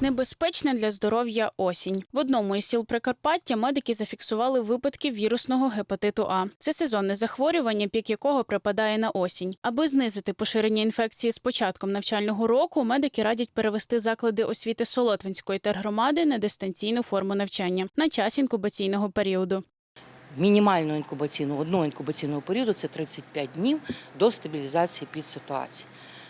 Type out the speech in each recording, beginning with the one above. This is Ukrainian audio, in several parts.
Небезпечна для здоров'я осінь. В одному із сіл Прикарпаття медики зафіксували випадки вірусного гепатиту А. Це сезонне захворювання, пік якого припадає на осінь. Аби знизити поширення інфекції з початком навчального року, медики радять перевести заклади освіти Солотвинської тергромади на дистанційну форму навчання на час інкубаційного періоду. мінімального інкубаційного одного інкубаційного періоду це 35 днів до стабілізації під ситуації.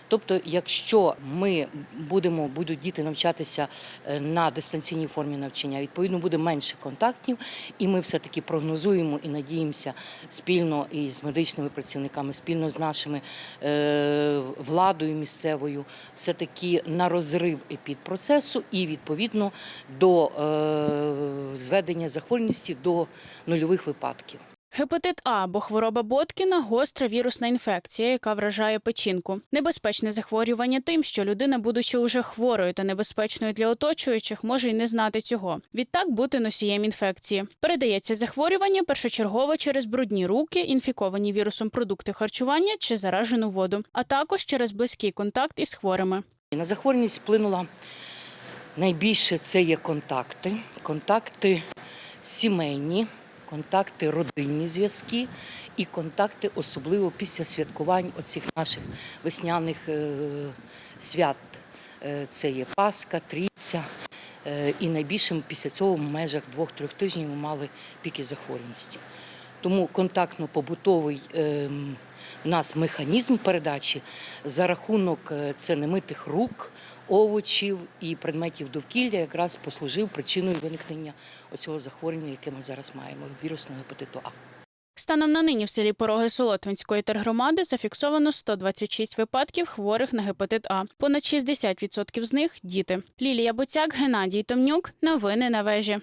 Тобто, якщо ми будемо будуть діти навчатися е, на дистанційній формі навчання, відповідно буде менше контактів, і ми все таки прогнозуємо і надіємося спільно із медичними працівниками, спільно з нашими е, владою місцевою, все таки на розрив епідпроцесу і відповідно до е, зведення захворюваності до нульових випадків. Гепатит А або хвороба Боткіна гостра вірусна інфекція, яка вражає печінку. Небезпечне захворювання тим, що людина, будучи уже хворою та небезпечною для оточуючих, може й не знати цього. Відтак бути носієм інфекції. Передається захворювання першочергово через брудні руки, інфіковані вірусом продукти харчування чи заражену воду, а також через близький контакт із хворими. На захворюваність вплинула найбільше це є контакти, контакти сімейні, контакти родинні зв'язки і контакти, особливо після святкувань оцих наших весняних е, свят. Е, Це є Пасха, Трійця. Е, І найбільшим після цього в межах двох-трьох тижнів ми мали піки захворюваності. Тому контактно-побутовий ем, у нас механізм передачі за рахунок е, це немитих рук, овочів і предметів довкілля якраз послужив причиною виникнення оцього захворювання, яке ми зараз маємо вірусного гепатиту А. Станом на нині в селі Пороги Солотвинської тергромади зафіксовано 126 випадків хворих на гепатит А. Понад 60% з них діти. Лілія Боцяк, Геннадій Томнюк. Новини на вежі.